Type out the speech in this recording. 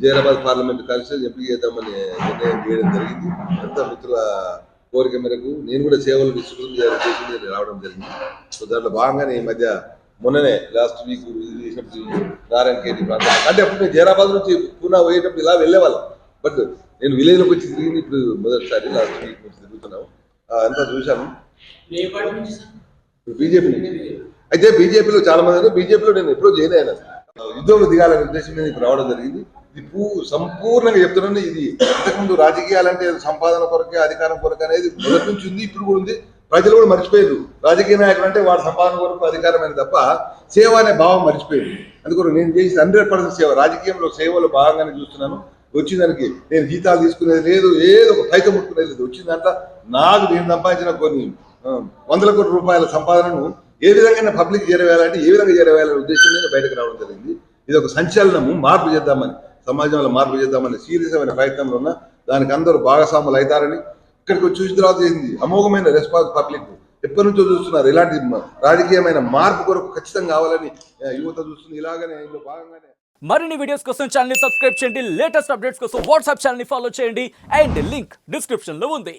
Zaheerabad parliament constitution MP చేద్దామని నిర్ణయం చేయడం జరిగింది. అంతా మిత్రుల కోరిక మేరకు నేను కూడా సేవలు నేను రావడం జరిగింది. సో దాంట్లో భాగంగానే ఈ మధ్య మొన్ననే లాస్ట్ వీక్ చేసినప్పుడు నారాయణ కేటి ప్రాంతం అంటే అప్పుడు నేను జైరాబాద్ నుంచి పూనా పోయేటప్పుడు ఇలా వెళ్ళేవాళ్ళం. బట్ నేను విలేజ్లోకి వచ్చి తిరిగింది ఇప్పుడు మొదటిసారి లాస్ట్ వీక్ నుంచి తిరుగుతున్నాము. అంతా చూశాను బీజేపీ నుంచి. అయితే బీజేపీలో చాలా మంది ఉన్నారు. బీజేపీలో నేను ఎప్పుడూ జాయిన్ అయినా యుద్ధంలో దిగాలనే ఉద్దేశం మీద ఇప్పుడు రావడం జరిగింది. ఇది సంపూర్ణంగా చెప్తున్నాను ఇది. ఇంతకుముందు రాజకీయాలంటే సంపాదన కొరకే అధికారం కొరకే అనేది మొదటి నుంచి ఉంది ఇప్పుడు కూడా ఉంది. ప్రజలు కూడా మర్చిపోయారు. రాజకీయ నాయకులు అంటే వాడు సంపాదన కొరకు అధికారమైన తప్ప సేవ అనే భావం మర్చిపోయారు. అందుకని నేను చేసి హండ్రెడ్ పర్సెంట్ సేవ రాజకీయంలో సేవలో భాగంగానే చూస్తున్నాను. వచ్చిన దానికి నేను జీతాలు తీసుకునేది లేదు ఏదో ఒక పైక ముట్టుకునేది లేదు. వచ్చిన దాంట్లో నాకు నేను సంపాదించిన కొన్ని వందల కోట్ల రూపాయల సంపాదనను ఏ విధంగా పబ్లిక్ చేరవేయాలంటే ఏ విధంగా చేరవేయాలనే ఉద్దేశం మీద బయటకు రావడం జరిగింది. ఇది ఒక సంచలనము మార్పు చేద్దామని. సమాజంలో మార్పు చేద్దామని సీరియస్ అయిన ప్రయత్నంలో ఉన్న దానికి అందరూ భాగస్వాములు అవుతారని ఇక్కడికి వచ్చి చూసిన తర్వాత ఏంది? అమోఘమైన రెస్పాన్స్ పబ్లిక్ ఎప్పటి నుంచో చూస్తున్నారు ఇలాంటి రాజకీయమైన మార్పు కొరకు ఖచ్చితంగా కావాలని యువత చూస్తుంది. ఇలాగనే ఇందులో భాగంగానే. మరిన్ని వీడియోస్ కోసం ఛానల్ సబ్స్క్రైబ్ చేయండి. లేటెస్ట్ అప్డేట్స్ కోసం వాట్సాప్ ఛానల్ ఫాలో చేయండి. అండ్ లింక్ డిస్క్రిప్షన్లో ఉంది.